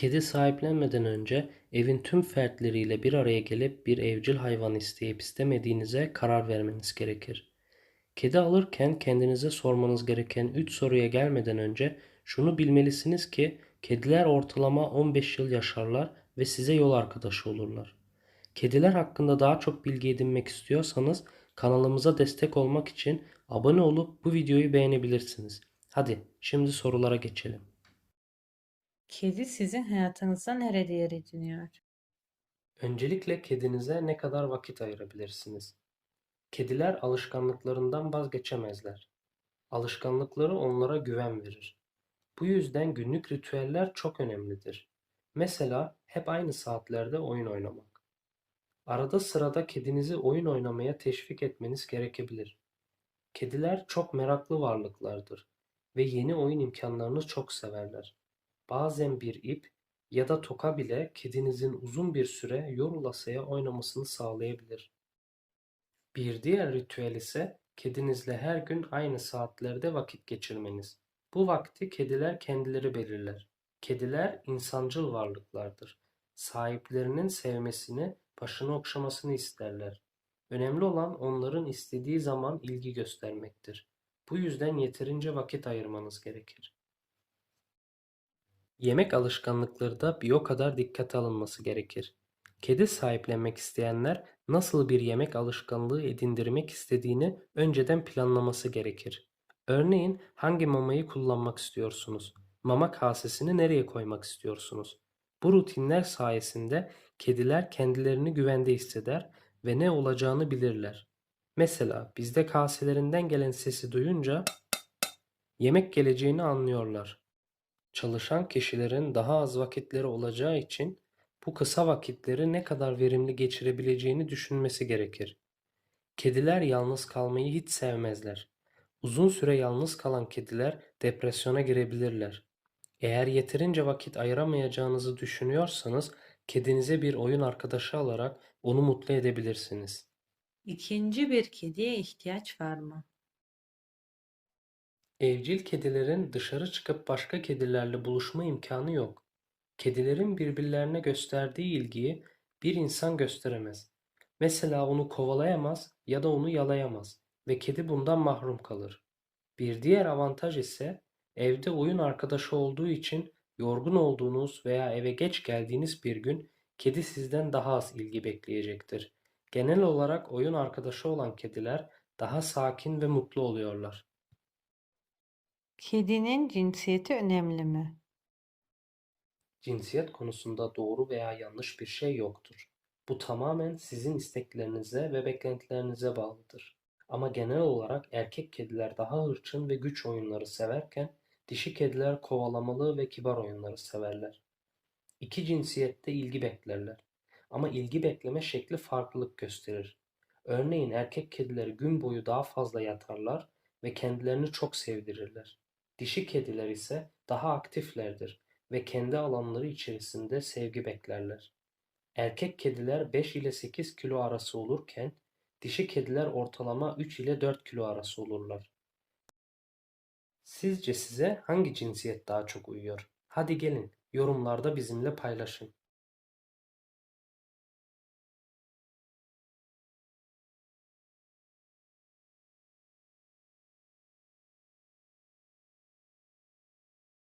Kedi sahiplenmeden önce evin tüm fertleriyle bir araya gelip bir evcil hayvan isteyip istemediğinize karar vermeniz gerekir. Kedi alırken kendinize sormanız gereken 3 soruya gelmeden önce şunu bilmelisiniz ki kediler ortalama 15 yıl yaşarlar ve size yol arkadaşı olurlar. Kediler hakkında daha çok bilgi edinmek istiyorsanız kanalımıza destek olmak için abone olup bu videoyu beğenebilirsiniz. Hadi şimdi sorulara geçelim. Kedi sizin hayatınızda nerede yer ediniyor? Öncelikle kedinize ne kadar vakit ayırabilirsiniz? Kediler alışkanlıklarından vazgeçemezler. Alışkanlıkları onlara güven verir. Bu yüzden günlük ritüeller çok önemlidir. Mesela hep aynı saatlerde oyun oynamak. Arada sırada kedinizi oyun oynamaya teşvik etmeniz gerekebilir. Kediler çok meraklı varlıklardır ve yeni oyun imkanlarını çok severler. Bazen bir ip ya da toka bile kedinizin uzun bir süre yorulasıya oynamasını sağlayabilir. Bir diğer ritüel ise kedinizle her gün aynı saatlerde vakit geçirmeniz. Bu vakti kediler kendileri belirler. Kediler insancıl varlıklardır. Sahiplerinin sevmesini, başını okşamasını isterler. Önemli olan onların istediği zaman ilgi göstermektir. Bu yüzden yeterince vakit ayırmanız gerekir. Yemek alışkanlıkları da bir o kadar dikkate alınması gerekir. Kedi sahiplenmek isteyenler nasıl bir yemek alışkanlığı edindirmek istediğini önceden planlaması gerekir. Örneğin hangi mamayı kullanmak istiyorsunuz? Mama kasesini nereye koymak istiyorsunuz? Bu rutinler sayesinde kediler kendilerini güvende hisseder ve ne olacağını bilirler. Mesela bizde kaselerinden gelen sesi duyunca yemek geleceğini anlıyorlar. Çalışan kişilerin daha az vakitleri olacağı için bu kısa vakitleri ne kadar verimli geçirebileceğini düşünmesi gerekir. Kediler yalnız kalmayı hiç sevmezler. Uzun süre yalnız kalan kediler depresyona girebilirler. Eğer yeterince vakit ayıramayacağınızı düşünüyorsanız kedinize bir oyun arkadaşı alarak onu mutlu edebilirsiniz. İkinci bir kediye ihtiyaç var mı? Evcil kedilerin dışarı çıkıp başka kedilerle buluşma imkanı yok. Kedilerin birbirlerine gösterdiği ilgiyi bir insan gösteremez. Mesela onu kovalayamaz ya da onu yalayamaz ve kedi bundan mahrum kalır. Bir diğer avantaj ise evde oyun arkadaşı olduğu için yorgun olduğunuz veya eve geç geldiğiniz bir gün kedi sizden daha az ilgi bekleyecektir. Genel olarak oyun arkadaşı olan kediler daha sakin ve mutlu oluyorlar. Kedinin cinsiyeti önemli mi? Cinsiyet konusunda doğru veya yanlış bir şey yoktur. Bu tamamen sizin isteklerinize ve beklentilerinize bağlıdır. Ama genel olarak erkek kediler daha hırçın ve güç oyunları severken dişi kediler kovalamalı ve kibar oyunları severler. İki cinsiyette ilgi beklerler. Ama ilgi bekleme şekli farklılık gösterir. Örneğin erkek kedileri gün boyu daha fazla yatarlar ve kendilerini çok sevdirirler. Dişi kediler ise daha aktiflerdir ve kendi alanları içerisinde sevgi beklerler. Erkek kediler 5 ile 8 kilo arası olurken dişi kediler ortalama 3 ile 4 kilo arası olurlar. Sizce size hangi cinsiyet daha çok uyuyor? Hadi gelin yorumlarda bizimle paylaşın.